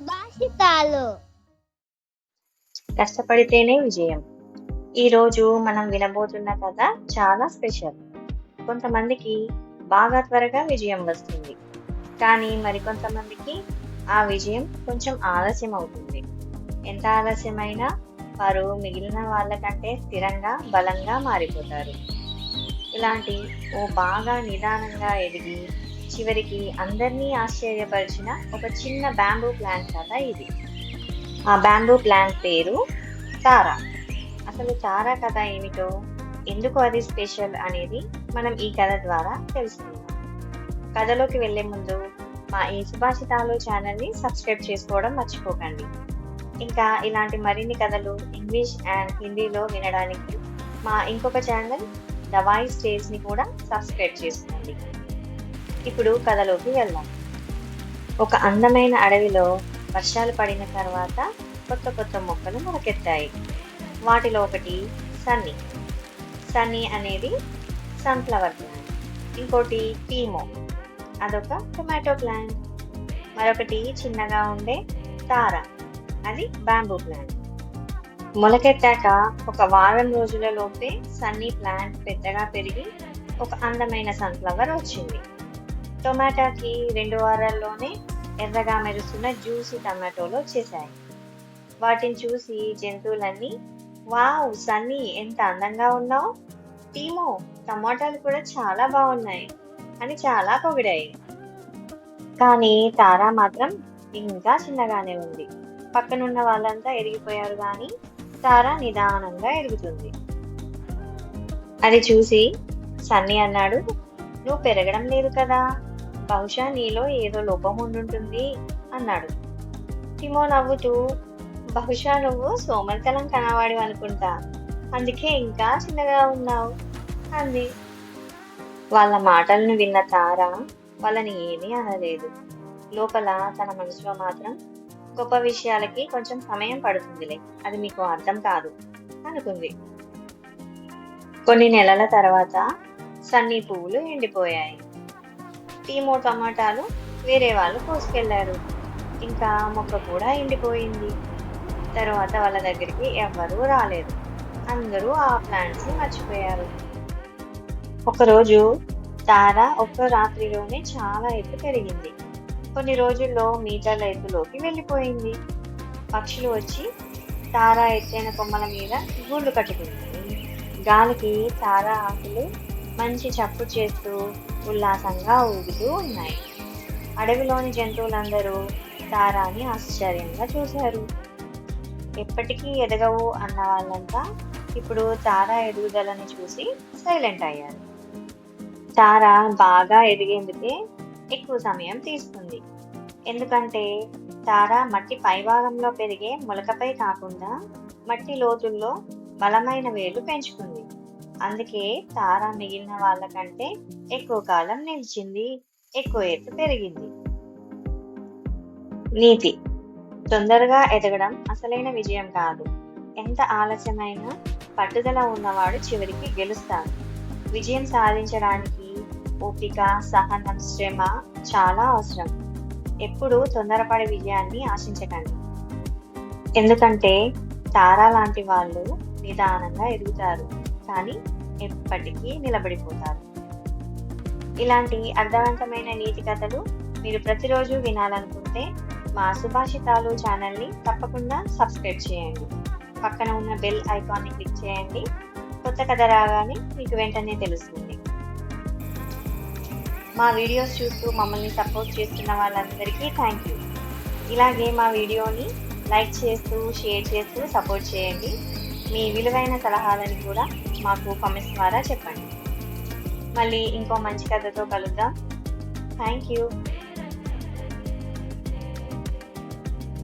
సుభాషితాలు. కష్టపడితేనే విజయం. ఈరోజు మనం వినబోతున్న కథ చాలా స్పెషల్. కొంతమందికి బాగా త్వరగా విజయం వస్తుంది. కానీ మరికొంతమందికి ఆ విజయం కొంచెం ఆలస్యం అవుతుంది ఎంత ఆలస్యమైనా వారు మిగిలిన వాళ్ళకంటే స్థిరంగా బలంగా మారిపోతారు. ఇలాంటి ఓ బాగా నిదానంగా ఎదిగి చివరికి అందరినీ ఆశ్చర్యపరిచిన ఒక చిన్న బ్యాంబూ ప్లాంట్ కథ ఇది. ఆ బ్యాంబూ ప్లాంట్ పేరు తారా. అసలు తారా కథ ఏమిటో ఎందుకు అది స్పెషల్ అనేది మనం ఈ కథ ద్వారా తెలుసుకుందాం. కథలోకి వెళ్ళే ముందు మా ఈ సుభాషితాలు ఛానల్ని సబ్స్క్రైబ్ చేసుకోవడం మర్చిపోకండి. ఇంకా ఇలాంటి మరిన్ని కథలు ఇంగ్లీష్ అండ్ హిందీలో వినడానికి మా ఇంకొక ఛానల్ ద వాయిస్ స్టేజ్ని కూడా సబ్స్క్రైబ్ చేసుకోండి. ఇప్పుడు కథలోకి వెళ్దాం. ఒక అందమైన అడవిలో వర్షాలు పడిన తర్వాత కొత్త కొత్త మొక్కలు మొలకెత్తాయి. వాటిలో ఒకటి సన్నీ. సన్నీ అనేది సన్ఫ్లవర్ ప్లాంట్. ఇంకోటి పీమో. అదొక టొమాటో ప్లాంట్. మరొకటి చిన్నగా ఉండే తార. అది బ్యాంబూ ప్లాంట్. మొలకెత్తాక ఒక వారం రోజులలోపే సన్నీ ప్లాంట్ పెద్దగా పెరిగి ఒక అందమైన సన్ఫ్లవర్ వచ్చింది. టొమాటోకి రెండు వారాల్లోనే ఎర్రగా మెరుస్తున్న జ్యూసీ టమాటోలు వచ్చేసాయి వాటిని చూసి జంతువులన్నీ వావ్ సన్నీ ఎంత అందంగా ఉన్నావు. టీమో టమాటాలు కూడా చాలా బాగున్నాయి అని చాలా పొగిడాయి. కానీ తారా మాత్రం ఇంకా చిన్నగానే ఉంది. పక్కనున్న వాళ్ళంతా ఎరిగిపోయారు కానీ తారా నిదానంగా ఎరుగుతుంది. అది చూసి సన్నీ అన్నాడు నువ్వు పెరగడం లేదు కదా. బహుశా నీలో ఏదో లోపం ఉండుంటుంది అన్నాడు. టిమో నవ్వుతూ బహుశా నువ్వు సోమరితనం కనవాడి అనుకుంటా. అందుకే ఇంకా చిన్నగా ఉన్నావు అంది. వాళ్ళ మాటలను విన్న తార వాళ్ళని ఏమీ అనలేదు. లోపల తన మనసులో మాత్రం గొప్ప విషయాలకి కొంచెం సమయం పడుతుందిలే అది మీకు అర్థం కాదు అనుకుంది. కొన్ని నెలల తర్వాత సన్నీ పువ్వులు ఎండిపోయాయి. టీమో టమాటాలు వేరే వాళ్ళు కోసుకెళ్ళారు ఇంకా మొక్క కూడా ఎండిపోయింది. తర్వాత వాళ్ళ దగ్గరికి ఎవ్వరూ రాలేదు. అందరూ ఆ ప్లాంట్స్ మర్చిపోయారు. ఒకరోజు తార ఒక్క రాత్రిలోనే చాలా ఎత్తు పెరిగింది. కొన్ని రోజుల్లో మీటర్ల ఎత్తులోకి వెళ్ళిపోయింది. పక్షులు వచ్చి తారా ఎత్తైన కొమ్మల మీద గూళ్ళు కట్టుకుంది. గాలికి తారా ఆకులు మంచి చప్పు చేస్తూ ఉల్లాసంగా ఊగుతూ ఉన్నాయి. అడవిలోని జంతువులందరూ తారాని ఆశ్చర్యంగా చూశారు. ఎప్పటికీ ఎదగవు అన్న వాళ్ళంతా ఇప్పుడు తారా ఎదుగుదలని చూసి సైలెంట్ అయ్యారు. తారా బాగా ఎదిగేందుకే ఎక్కువ సమయం తీసుకుంది. ఎందుకంటే తార మట్టి పైభాగంలో పెరిగే మొలకపై కాకుండా మట్టి లోతుల్లో బలమైన వేలు పెంచుకుంది. అందుకే తార మిగిలిన వాళ్ళకంటే ఎక్కువ కాలం నిలిచింది ఎక్కువ ఎత్తు పెరిగింది. నీతి. తొందరగా ఎదగడం అసలైన విజయం కాదు. ఎంత ఆలస్యమైనా పట్టుదల ఉన్నవాడు చివరికి గెలుస్తాడు. విజయం సాధించడానికి ఓపిక సహనం శ్రమ చాలా అవసరం. ఎప్పుడు తొందరపడే విజయాన్ని ఆశించకండి. ఎందుకంటే తారా లాంటి వాళ్ళు నిదానంగా ఎదుగుతారు. కానీ ఎప్పటికీ నిలబడిపోతారు. ఇలాంటి అర్థవంతమైన నీతి కథలు మీరు ప్రతిరోజు వినాలనుకుంటే మా సుభాషితాలు ఛానల్ని తప్పకుండా సబ్స్క్రైబ్ చేయండి. పక్కన ఉన్న బెల్ ఐకాన్ని క్లిక్ చేయండి. కొత్త కథ రాగానే మీకు వెంటనే తెలుస్తుంది. మా వీడియోస్ చూస్తూ మమ్మల్ని సపోర్ట్ చేస్తున్న వాళ్ళందరికీ థ్యాంక్ యూ. ఇలాగే మా వీడియోని లైక్ చేస్తూ షేర్ చేస్తూ సపోర్ట్ చేయండి. మీ విలువైన సలహాలను కూడా మాకు కామెంట్స్ ద్వారా చెప్పండి. మళ్ళీ ఇంకో మంచి కథతో కలుద్దాం. Thank you